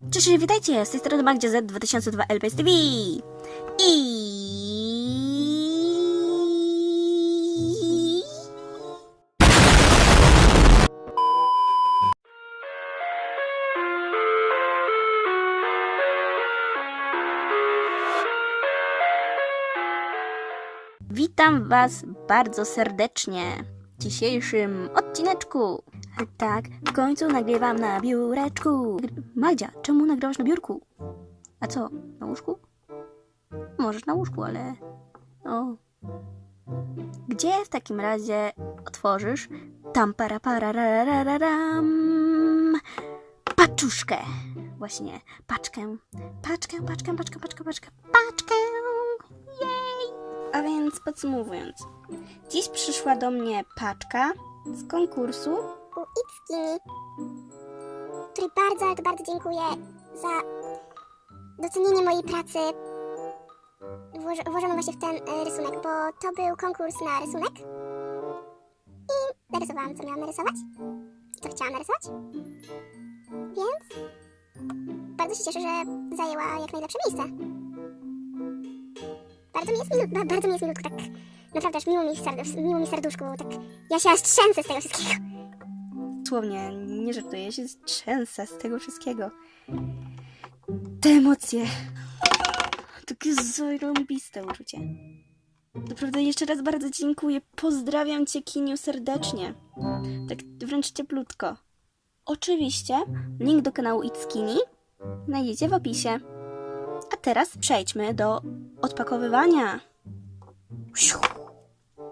Cześć, witajcie, z tej strony Magdzie Z 2002 LPS TV i... Witam Was bardzo serdecznie w dzisiejszym odcineczku. Tak, w końcu nagrywam na biureczku. Magdzia, czemu nagrywasz na biurku? A co, na łóżku? Możesz na łóżku, ale... No... Gdzie w takim razie otworzysz tam para para ra, ra, ra, ram, paczuszkę? Właśnie, paczkę. Paczkę, paczkę, paczkę, paczkę, paczkę, paczkę. Jej! A więc podsumowując. Dziś przyszła do mnie paczka z konkursu u Ickini, której bardzo, ale to bardzo dziękuję za docenienie mojej pracy włoż, włożoną właśnie w ten e, rysunek, bo to był konkurs na rysunek i narysowałam, co miałam narysować, co chciałam narysować, więc bardzo się cieszę, że zajęła jak najlepsze miejsce. Bardzo mi jest milu, ba- bardzo mi jest milutko, tak naprawdę aż miło mi, w serdu- miło mi serduszku, tak ja się aż trzęsę z tego wszystkiego. Dosłownie, nie żartuję, się trzęsę z tego wszystkiego. Te emocje. Takie zarąbiste uczucie. Naprawdę jeszcze raz bardzo dziękuję. Pozdrawiam Cię, Kiniu, serdecznie. Tak wręcz cieplutko. Oczywiście link do kanału It's Skinny znajdziecie w opisie. A teraz przejdźmy do odpakowywania.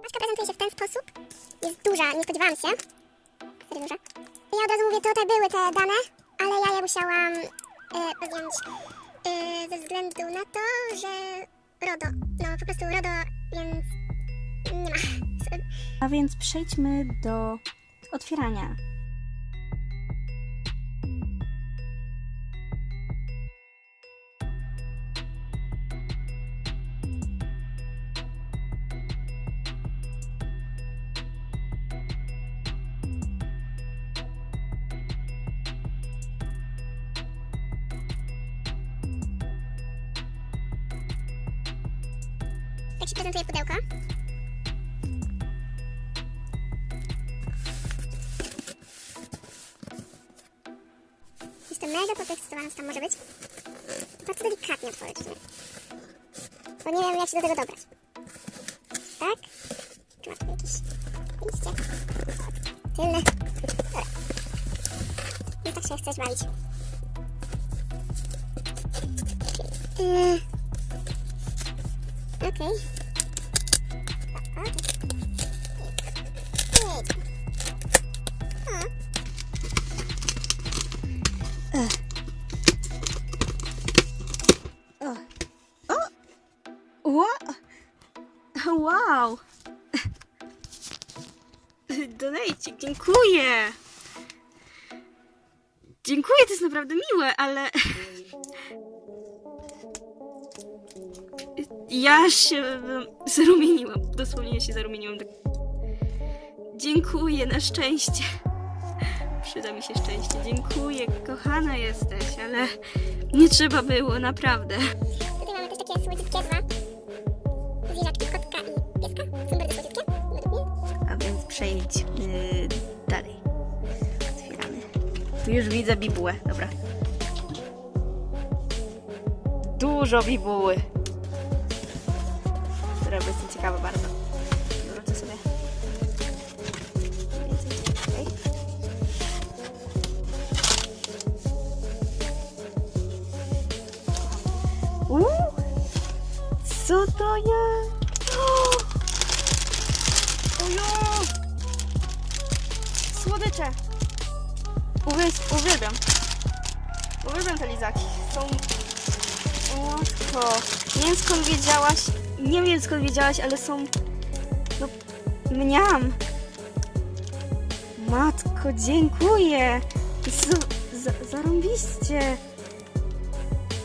Paczka prezentuje się w ten sposób. Jest duża, nie spodziewałam się. Ja od razu mówię, te były te dane, ale ja je musiałam e, zdjąć e, ze względu na to, że RODO. No po prostu RODO, więc nie ma. A więc przejdźmy do otwierania. Tak się prezentuje pudełko. Jestem mega podekscytowana, co tam może być. Bardzo delikatnie otworzyć. Bo nie wiem, jak się do tego dobrać. Tak? Czy masz jakieś... Widzicie? Tylne. Dobra. Nie tak się chcesz bawić. Yy. Okej. Wow! Donajcie, dziękuję! Dziękuję, to jest naprawdę miłe, ale. Ja się zarumieniłam. Dosłownie się zarumieniłam. Tak. Dziękuję, na szczęście. Przyda mi się szczęście. Dziękuję, kochana jesteś, ale nie trzeba było, naprawdę. Tutaj mamy też takie słodziutkie dwa zwierzaczki, kotka i pieska. Są bardzo słodziutkie. A więc przejdźmy dalej. Otwieramy. Tu już widzę bibułę, dobra. Dużo bibuły. Jest? Ojo! Słodycze! Uwiel- uwielbiam. Uwielbiam te lizaki. Są... O matko. Nie wiem skąd wiedziałaś. Nie wiem skąd wiedziałaś, ale są... No... Mniam. Matko, dziękuję. Zarąbiście.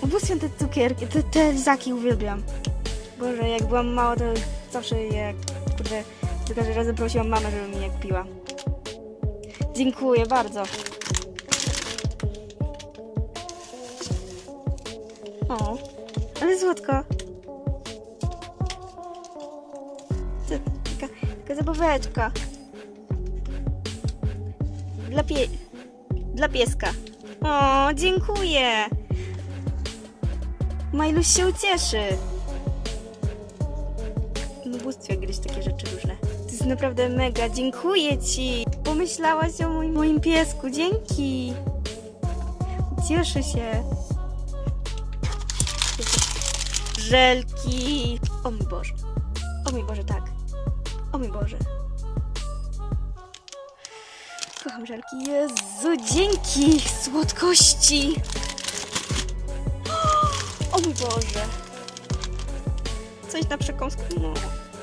Ubóstwiam te cukierki, te, te lizaki uwielbiam. Boże, jak byłam mała, to zawsze je, kurde, za każdym razem prosiłam mamę, żeby mi je kupiła. Dziękuję bardzo. O, ale słodko. To taka, taka zabaweczka. Dla pie... Dla pieska. O, dziękuję. Majluś się ucieszy. Naprawdę mega. Dziękuję ci. Pomyślałaś o moim, moim piesku. Dzięki. Cieszę się. Żelki. O mój Boże. O mój Boże, tak. O mój Boże. Kocham żelki. Jezu, dzięki słodkości. O mój Boże. Coś na przekąsku. No.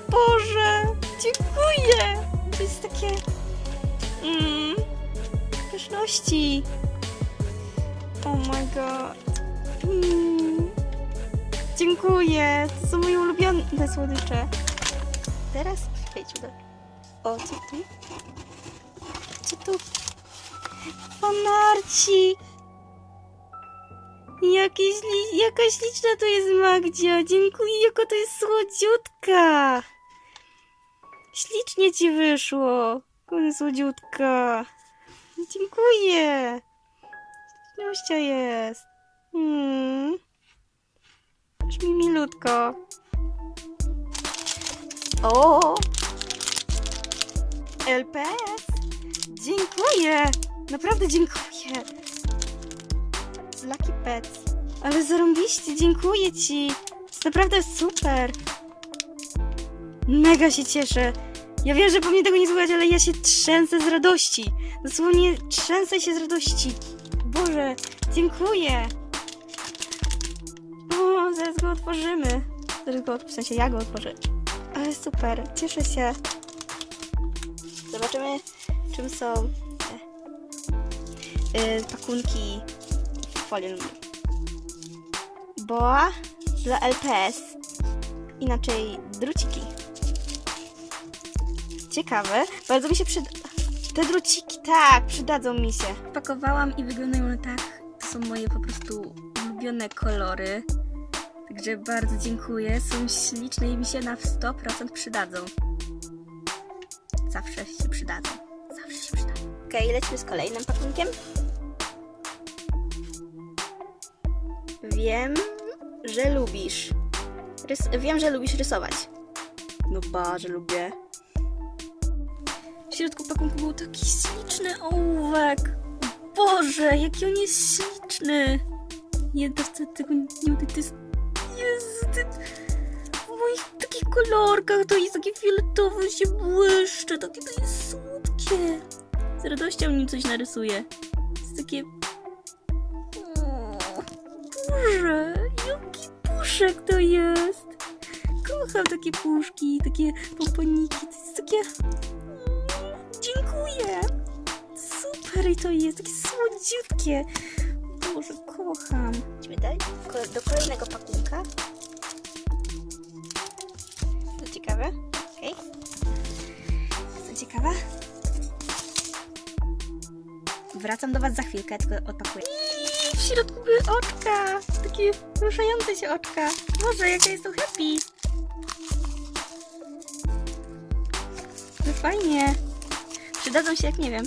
Boże, dziękuję. To jest takie... Mm, pyszności. Oh my god. Mm, dziękuję. To są moje ulubione słodycze. Teraz przejdźmy do... O, co tu? Co tu? Fanarcik. Jaki śli... Jaka śliczna to jest Magdzia. Dziękuję, jaka to jest słodziutka. Ślicznie ci wyszło. Jaka słodziutka. Dziękuję. Ślicznościa jest. Hmm. Brzmi milutko. O! LPS. Dziękuję. Naprawdę dziękuję. Lucky Pets. Ale zarąbiście, dziękuję ci. Jest naprawdę super. Mega się cieszę. Ja wiem, że po mnie tego nie słuchać, ale ja się trzęsę z radości. Dosłownie trzęsę się z radości. Boże, dziękuję. O, zaraz go otworzymy. Zaraz go, w sensie ja go otworzę. Ale super, cieszę się. Zobaczymy, czym są te, y, pakunki w folii. Boa dla LPS. Inaczej druciki. Ciekawe. Bardzo mi się przyda... Te druciki, tak, przydadzą mi się. Pakowałam i wyglądają one tak. To są moje po prostu ulubione kolory. Także bardzo dziękuję. Są śliczne i mi się na 100% przydadzą. Zawsze się przydadzą. Zawsze się przydadzą. Okej, lecimy z kolejnym pakunkiem. Wiem, że lubisz. Rys wiem, że lubisz rysować. No ba, że lubię. Środku pakunku był taki śliczny ołówek. Boże, jaki on jest śliczny. Nie, to tego nie. To jest... W moich takich kolorkach to jest takie fioletowe, się błyszczy. Takie to jest słodkie. Z radością nim coś narysuję. Jest takie... Boże, jaki puszek to jest. Kocham takie puszki, takie pomponiki. To jest takie... Dziękuję. Super i to jest, takie słodziutkie. Boże, kocham. Idźmy dalej do kolejnego pakunka. To ciekawe. Okej. To ciekawe. Wracam do Was za chwilkę, tylko odpakuję. I w środku były oczka. Takie ruszające się oczka. Boże, jaka jestem happy. No fajnie. Przydadzą się jak nie wiem.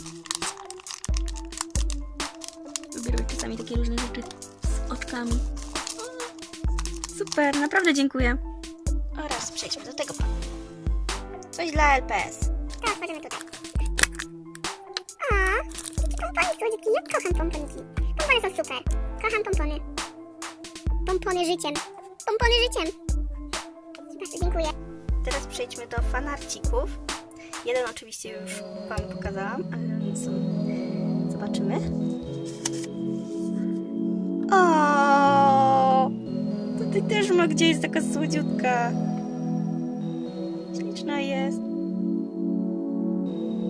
Lubię czasami takie różne rzeczy z oczkami. Super, naprawdę dziękuję. Oraz przejdźmy do tego. Coś dla LPS. To otworzymy tutaj. A, pompony słodziutki. Ja kocham pomponiki. Pompony są super. Kocham pompony. Pompony życiem. Pompony życiem. Bardzo dziękuję. Teraz przejdźmy do fanarcików. Jeden oczywiście już Wam pokazałam, ale są. Zobaczymy. O! Tutaj też ma gdzie jest taka słodziutka. Śliczna jest.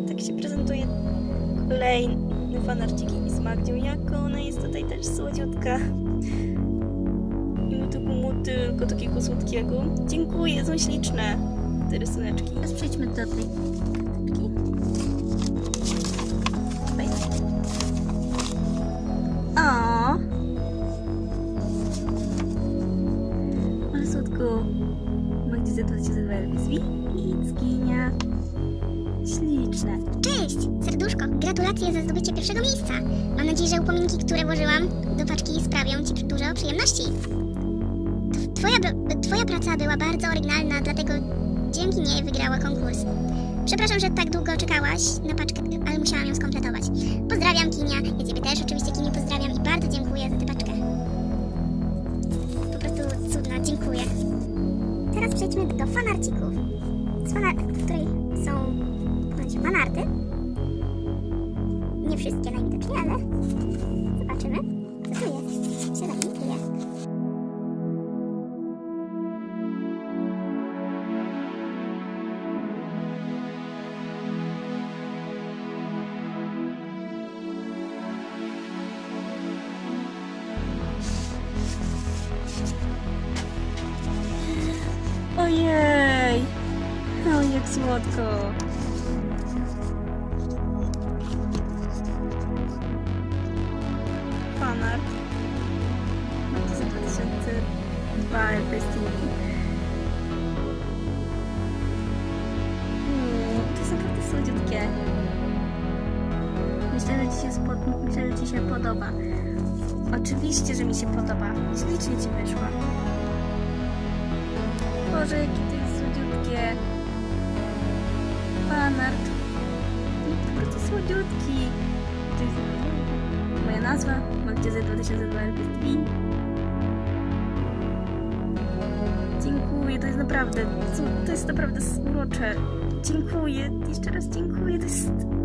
Tak się prezentuje kolejny fanarciki z Magdzią. Jak ona jest tutaj też słodziutka. I ma taką motylkę takiego słodkiego. Dziękuję, są śliczne te rysuneczki. Teraz przejdźmy do tej Gratulacje za zdobycie pierwszego miejsca. Mam nadzieję, że upominki, które włożyłam do paczki sprawią Ci dużo przyjemności. Tw- Twoja, twoja praca była bardzo oryginalna, dlatego dzięki niej wygrała konkurs. Przepraszam, że tak długo czekałaś na paczkę, ale musiałam ją skompletować. Pozdrawiam Kinia, ja Ciebie też oczywiście Kiniu pozdrawiam i bardzo dziękuję za tę paczkę. Po prostu cudna, dziękuję. Teraz przejdźmy do fanarcików. Z fanar- w której są fanarty. Nie wszystkie najwidoczniej, ale zobaczymy, co tu jest. Zagłębię. Ojej! Że ci się, spod... Ci się podoba. Oczywiście, że mi się podoba. Ślicznie ci wyszła. Boże, jakie to jest słodziutkie. Fanart. No, po prostu słodziutki. To jest moja nazwa. Maltezy 2002 LPS TV. Dziękuję, to jest naprawdę, to jest naprawdę urocze. Dziękuję, jeszcze raz dziękuję, to jest...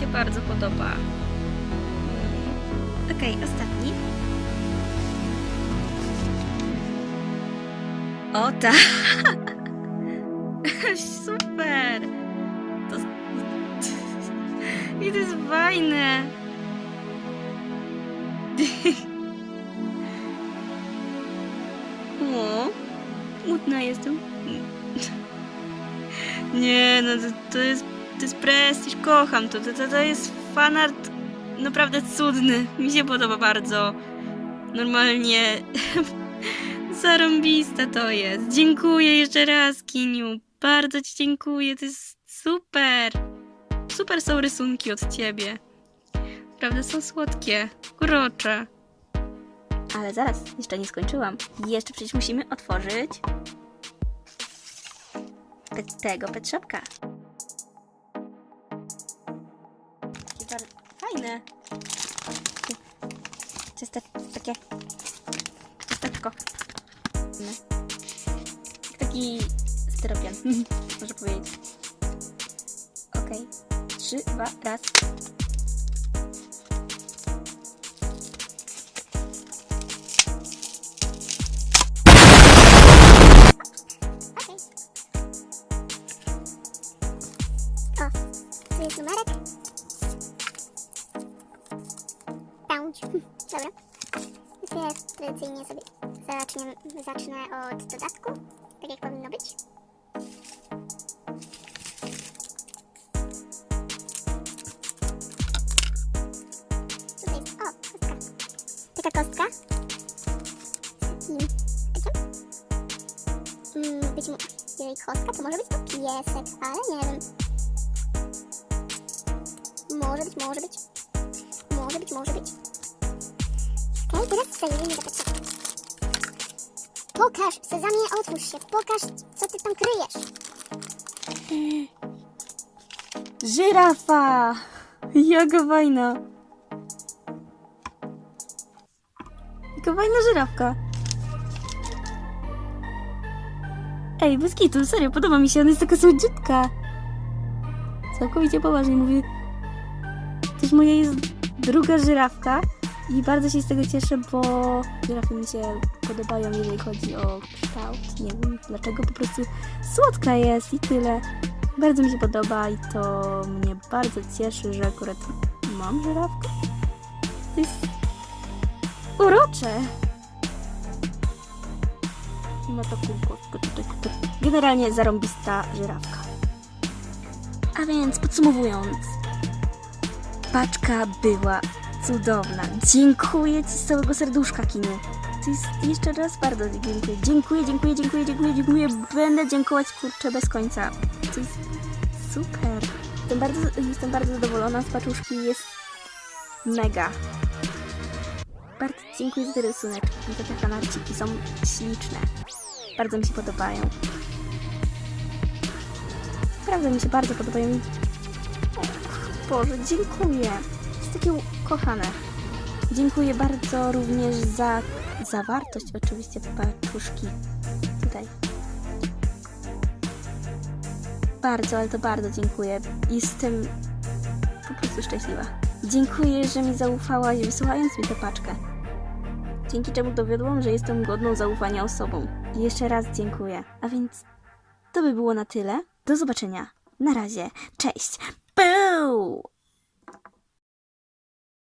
się bardzo podoba. Okej, ostatni. O tak! Super! To... I to jest fajne! O, smutna jestem. Nie, no to, to jest to jest prestiż, kocham to, to, to, to jest fanart naprawdę cudny, mi się podoba bardzo. Normalnie zarąbiste to jest. Dziękuję jeszcze raz, Kiniu, bardzo Ci dziękuję, to jest super. Super są rysunki od Ciebie. Naprawdę są słodkie, urocze. Ale zaraz, jeszcze nie skończyłam. Jeszcze przecież musimy otworzyć tego pet. Fajne. Takie Ciaste, takie ciasteczko. Taki styropian, może powiedzieć. Okej. Trzy, dwa, raz. Dobra. Więc tradycyjnie sobie zacznie, zacznę od dodatku, tak jak powinno być. Tutaj o, kostka. Taka kostka. Z takim, takim Mm, być może, jeżeli kostka, to może być to piesek, ale nie wiem. Może być, może być. Może być, może być. Teraz zajrzyjmy do paczki. Pokaż, Sezamie, otwórz się. Pokaż, co ty tam kryjesz. Żyrafa! Jaka fajna! Jaka fajna żyrawka! Ej, bez kitu, serio, podoba mi się, ona jest taka słodziutka! Całkowicie poważnie mówię. Też moja jest druga żyrawka i bardzo się z tego cieszę, bo żyrafy mi się podobają, jeżeli chodzi o kształt. Nie wiem dlaczego, po prostu słodka jest i tyle. Bardzo mi się podoba i to mnie bardzo cieszy, że akurat mam żyrawkę. To jest urocze. Ma tutaj. tutaj. Generalnie zarąbista żyrawka. A więc podsumowując, paczka była cudowna. Dziękuję Ci z całego serduszka, Kiniu. To jest jeszcze raz bardzo dziękuję. Dziękuję, dziękuję, dziękuję, dziękuję, dziękuję. Będę dziękować kurczę bez końca. To jest super. Jestem bardzo, jestem bardzo zadowolona z paczuszki. Jest mega. Bardzo dziękuję za te rysuneczki, te fanarciki. Są śliczne. Bardzo mi się podobają. Naprawdę mi się bardzo podobają. Boże, dziękuję. Takie kochane. Dziękuję bardzo również za zawartość oczywiście paczuszki. Tutaj. Bardzo, ale to bardzo dziękuję. Jestem po prostu szczęśliwa. Dziękuję, że mi zaufałaś, wysyłając mi tę paczkę. Dzięki czemu dowiodłam, że jestem godną zaufania osobą. Jeszcze raz dziękuję. A więc to by było na tyle. Do zobaczenia. Na razie. Cześć. Buu!